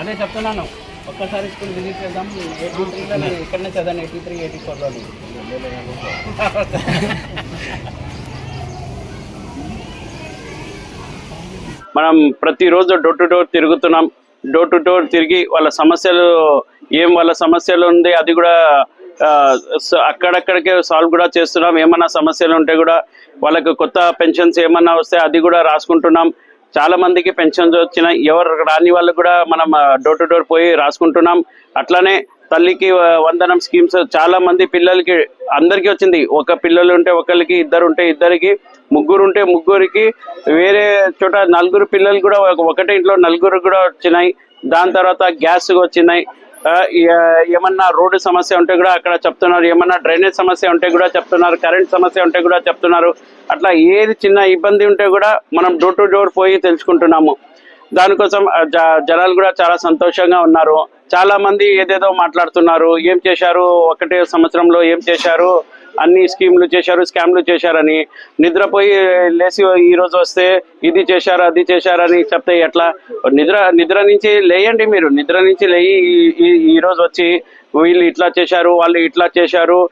అదే చెప్తున్నాను. ఒక్కసారి స్కూల్ విజిట్ చేద్దాం. ఎయిటీ త్రీలో నేను ఇక్కడనే చదివాను ఎయిటీ త్రీ ఎయిటీ ఫోర్లో మనం ప్రతిరోజు డోర్ టు డోర్ తిరుగుతున్నాం. డోర్ టు డోర్ తిరిగి వాళ్ళ సమస్యలు ఏం వాళ్ళ సమస్యలు ఉంది అది కూడా అక్కడక్కడికే సాల్వ్ కూడా చేస్తున్నాం. ఏమన్నా సమస్యలు ఉంటే కూడా వాళ్ళకి కొత్త పెన్షన్స్ ఏమన్నా వస్తే అది కూడా రాసుకుంటున్నాం. చాలా మందికి పెన్షన్స్ వచ్చినాయి ఎవరు రాని వాళ్ళు కూడా మనం డోర్ టు డోర్ పోయి రాసుకుంటున్నాం. అట్లానే తల్లికి వందనం స్కీమ్స్ చాలా మంది పిల్లలకి అందరికీ వచ్చింది. ఒక పిల్లలు ఉంటే ఒకరికి ఇద్దరు ఉంటే ఇద్దరికి ముగ్గురు ఉంటే ముగ్గురికి వేరే చోట నలుగురు పిల్లలు కూడా ఒకటే ఇంట్లో నలుగురు కూడా వచ్చినాయి. దాని తర్వాత గ్యాస్ వచ్చినాయి. ఏమన్నా రోడ్డు సమస్య ఉంటే కూడా అక్కడ చెప్తున్నారు. ఏమన్నా డ్రైనేజ్ సమస్య ఉంటే కూడా చెప్తున్నారు. కరెంట్ సమస్య ఉంటే కూడా చెప్తున్నారు. అట్లా ఏది చిన్న ఇబ్బంది ఉంటే కూడా మనం డోర్ టు డోర్ పోయి తెలుసుకుంటున్నాము. దానికోసం జ- జనాలు కూడా చాలా సంతోషంగా ఉన్నారు. చాలా మంది ఏదేదో మాట్లాడుతున్నారు. ఏం చేశారు? ఒకటే సంవత్సరంలో ఏం చేశారు? అన్ని స్కీమ్లు చేశారు స్కామ్లు చేశారని. నిద్రపోయి లేచి ఈరోజు వస్తే ఇది చేశారు అది చేశారని చెప్తే ఎట్లా? నిద్ర నిద్ర నుంచి లేయండి మీరు. నిద్ర నుంచి లేయి ఈ- ఈ- వచ్చి వీళ్ళు ఇట్లా చేశారు వాళ్ళు ఇట్లా చేశారు.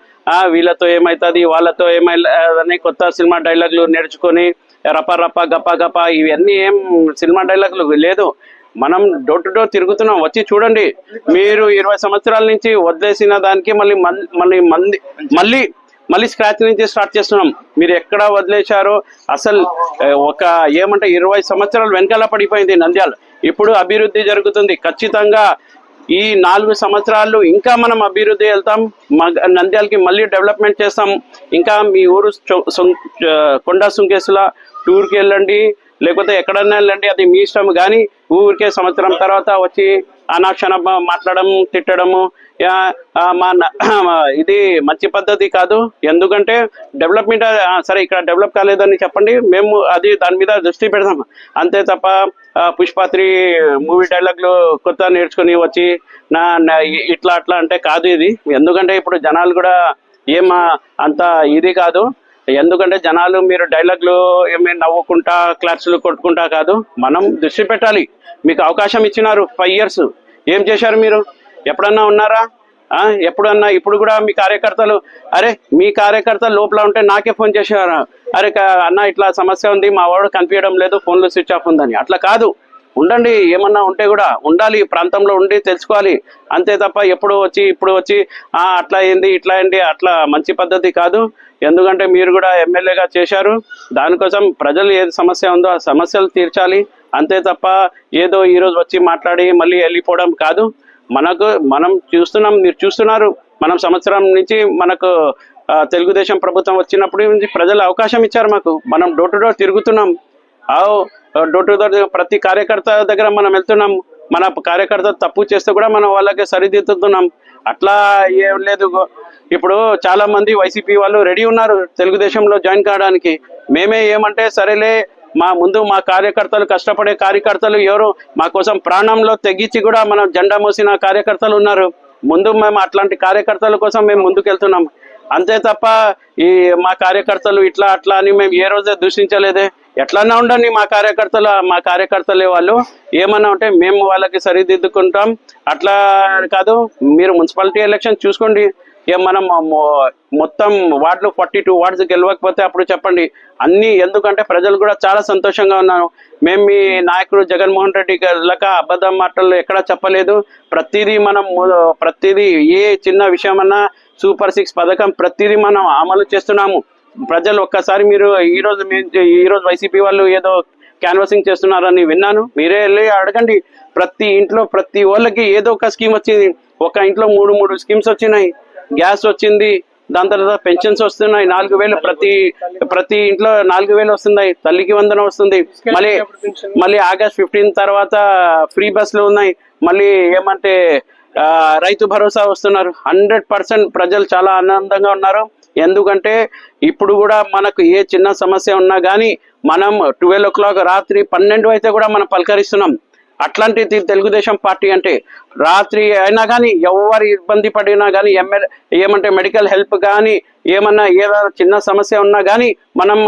వీళ్ళతో ఏమవుతుంది వాళ్ళతో ఏమైందని కొత్త సినిమా డైలాగులు నేర్చుకొని రప రప గప గప ఇవన్నీ ఏం సినిమా డైలాగులు లేదు. మనం డోర్ టు డోర్ తిరుగుతున్నాం. వచ్చి చూడండి. మీరు ఇరవై సంవత్సరాల నుంచి వదిలేసిన దానికి మళ్ళీ మన్- మళ్ళీ మంది మళ్ళీ మళ్ళీ స్క్రాచ్ నుంచి స్టార్ట్ చేస్తున్నాం. మీరు ఎక్కడ వదిలేశారో అసలు ఒక ఏమంటే ఇరవై సంవత్సరాలు వెనకాల పడిపోయింది నంద్యాల. ఇప్పుడు అభివృద్ధి జరుగుతుంది. ఖచ్చితంగా ఈ నాలుగు సంవత్సరాలు ఇంకా మనం అభివృద్ధి వెళ్తాం. మగ- నంద్యాలకి మళ్ళీ డెవలప్మెంట్ చేస్తాం. ఇంకా మీ ఊరు కొండా సుంకేసుల టూర్కి వెళ్ళండి. లేకపోతే ఎక్కడన్నా వెళ్ళండి. అది మీ ఇష్టం. కానీ ఊరికే సంవత్సరం తర్వాత వచ్చి అనాక్షణ మాట్లాడడం తిట్టడము మా ఇది మంచి పద్ధతి కాదు. ఎందుకంటే డెవలప్మెంట్ సరే ఇక్కడ డెవలప్ కాలేదని చెప్పండి. మేము అది దాని మీద దృష్టి పెడతాం అంతే తప్ప పుష్పాత్రి మూవీ డైలాగ్లు కొత్త నేర్చుకుని వచ్చి నా ఇట్లా అట్లా అంటే కాదు ఇది. ఎందుకంటే ఇప్పుడు జనాలు కూడా ఏం అంత ఇది కాదు. ఎందుకంటే జనాలు మీరు డైలాగ్లు ఏమి నవ్వుకుంటా క్లాసులు కొట్టుకుంటా కాదు. మనం దృష్టి పెట్టాలి. మీకు అవకాశం ఇచ్చినారు ఫైవ్ ఇయర్స్. ఏం చేశారు మీరు? ఎప్పుడన్నా ఉన్నారా? ఎప్పుడన్నా? ఇప్పుడు కూడా మీ కార్యకర్తలు అరే మీ కార్యకర్తలు లోపల ఉంటే నాకే ఫోన్ చేసేవారు? అరే అన్న ఇట్లా సమస్య ఉంది మా వాడు కనిపించడం లేదు ఫోన్లో స్విచ్ ఆఫ్ ఉందని. అట్లా కాదు. ఉండండి ఏమన్నా ఉంటే కూడా ఉండాలి ఈ ప్రాంతంలో ఉండి తెలుసుకోవాలి. అంతే తప్ప ఎప్పుడు వచ్చి ఇప్పుడు వచ్చి అట్లా ఏంది ఇట్లా ఏంటి అట్లా మంచి పద్ధతి కాదు. ఎందుకంటే మీరు కూడా ఎమ్మెల్యేగా చేశారు. దానికోసం ప్రజలు ఏది సమస్య ఉందో ఆ సమస్యలు తీర్చాలి. అంతే తప్ప ఏదో ఈరోజు వచ్చి మాట్లాడి మళ్ళీ వెళ్ళిపోవడం కాదు. మనకు మనం చూస్తున్నాం మీరు చూస్తున్నారు మనం సంవత్సరం నుంచి మనకు తెలుగుదేశం ప్రభుత్వం వచ్చినప్పటి నుంచి ప్రజలు అవకాశం ఇచ్చారు మాకు. మనం డోర్ టు డోర్ తిరుగుతున్నాం. ఆవ్ డోర్ టు డోర్ ప్రతి కార్యకర్త దగ్గర మనం వెళ్తున్నాం. మన కార్యకర్త తప్పు చేస్తే కూడా మనం వాళ్ళకి సరిదిద్దుతున్నాం. అట్లా ఏం లేదు. ఇప్పుడు చాలా మంది వైసీపీ వాళ్ళు రెడీ ఉన్నారు తెలుగుదేశంలో జాయిన్ కావడానికి. మేమే ఏమంటే సరేలే మా ముందు మా కార్యకర్తలు కష్టపడే కార్యకర్తలు ఎవరు? మా కోసం ప్రాణంలో తెగించి కూడా మనం జెండా మోసిన కార్యకర్తలు ఉన్నారు. ముందు మేము అట్లాంటి కార్యకర్తల కోసం మేము ముందుకు వెళ్తున్నాం అంతే తప్ప ఈ మా కార్యకర్తలు ఇట్లా అట్లా అని మేము ఏ రోజే దూషించలేదే. ఎట్లన్నా ఉండండి మా కార్యకర్తలు మా కార్యకర్తలే వాళ్ళు. ఏమన్నా ఉంటే మేము వాళ్ళకి సరిదిద్దుకుంటాం. అట్లా కాదు మీరు మున్సిపాలిటీ ఎలక్షన్ చూసుకోండి. ఏం మనం మొత్తం వార్డులు ఫార్టీ టూ వార్డ్స్ గెలవకపోతే అప్పుడు చెప్పండి. అన్ని ఎందుకంటే ప్రజలు కూడా చాలా సంతోషంగా ఉన్నారు. మేము మీ నాయకుడు జగన్మోహన్ రెడ్డి గలక అబద్ధం మాటలు ఎక్కడా చెప్పలేదు. ప్రతిదీ మనం ప్రతిదీ ఏ చిన్న విషయమన్నా సూపర్ సిక్స్ పథకం ప్రతిదీ మనం అమలు చేస్తున్నాము. ప్రజలు ఒక్కసారి మీరు ఈ రోజు మీ- ఈ రోజు వైసీపీ వాళ్ళు ఏదో క్యాన్వాసింగ్ చేస్తున్నారని విన్నాను. మీరే వెళ్ళి అడగండి. ప్రతి ఇంట్లో ప్రతి వాళ్ళకి ఏదో ఒక స్కీమ్ వచ్చింది. ఒక ఇంట్లో మూడు మూడు స్కీమ్స్ వచ్చినాయి. గ్యాస్ వచ్చింది దాని తర్వాత పెన్షన్స్ వస్తున్నాయి నాలుగు వేలు ప్రతి ప్రతి ఇంట్లో నాలుగు వేలు వస్తున్నాయి తల్లికి వందన వస్తుంది. మళ్ళీ మళ్ళీ ఆగస్ట్ ఫిఫ్టీన్ తర్వాత ఫ్రీ బస్సులు ఉన్నాయి. మళ్ళీ ఏమంటే రైతు భరోసా వస్తున్నారు. హండ్రెడ్ పర్సెంట్ ప్రజలు చాలా ఆనందంగా ఉన్నారు. ఎందుకంటే ఇప్పుడు కూడా మనకు ఏ చిన్న సమస్య ఉన్నా కానీ మనం ట్వెల్వ్ ఓ క్లాక్ రాత్రి పన్నెండు అయితే కూడా మనం పలకరిస్తున్నాం. అట్లాంటి తెలుగుదేశం పార్టీ అంటే రాత్రి అయినా కానీ ఎవరు ఇబ్బంది పడినా కానీ ఎమ్మెల్యే ఏమంటే మెడికల్ హెల్ప్ కానీ ఏమన్నా ఏదైనా చిన్న సమస్య ఉన్నా కానీ మనం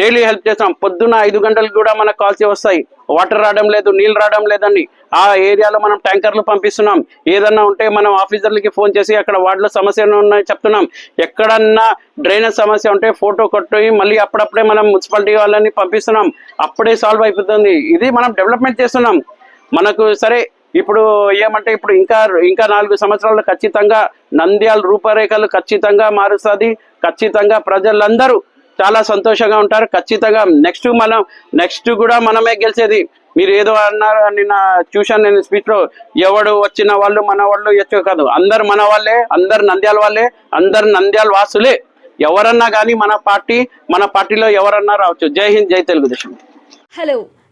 డైలీ హెల్ప్ చేస్తాం. పొద్దున్న ఐదు గంటలకు కూడా మనకు కాల్స్ వస్తాయి. వాటర్ రావడం లేదు నీళ్ళు రావడం లేదని ఆ ఏరియాలో మనం ట్యాంకర్లు పంపిస్తున్నాం. ఏదన్నా ఉంటే మనం ఆఫీసర్లకి ఫోన్ చేసి అక్కడ వార్డులో సమస్యలు ఉన్నాయని చెప్తున్నాం. ఎక్కడన్నా డ్రైనేజ్ సమస్య ఉంటే ఫోటో కొట్టి మళ్ళీ అప్పుడప్పుడే మనం మున్సిపాలిటీ వాళ్ళని పంపిస్తున్నాం. అప్పుడే సాల్వ్ అయిపోతుంది. ఇది మనం డెవలప్మెంట్ చేస్తున్నాం. మనకు సరే ఇప్పుడు ఏమంటే ఇప్పుడు ఇంకా ఇంకా నాలుగు సంవత్సరాలు ఖచ్చితంగా నంద్యాల రూపరేఖలు ఖచ్చితంగా మారుస్తుంది ఖచ్చితంగా ప్రజలందరూ చాలా సంతోషంగా ఉంటారు. ఖచ్చితంగా నెక్స్ట్ మనం నెక్స్ట్ కూడా మనమే గెలిచేది. మీరు ఏదో అన్నారు నిన్న చూశాను నేను స్పీచ్లో ఎవడు వచ్చిన వాళ్ళు మన వాళ్ళు ఎచ్చు కాదు. అందరు మన వాళ్ళే అందరు నంద్యాల వాళ్ళే అందరు నంద్యాల వాసులే. ఎవరన్నా కానీ మన పార్టీ మన పార్టీలో ఎవరన్నా రావచ్చు. జై హింద్ జై Telugu Desam. Hello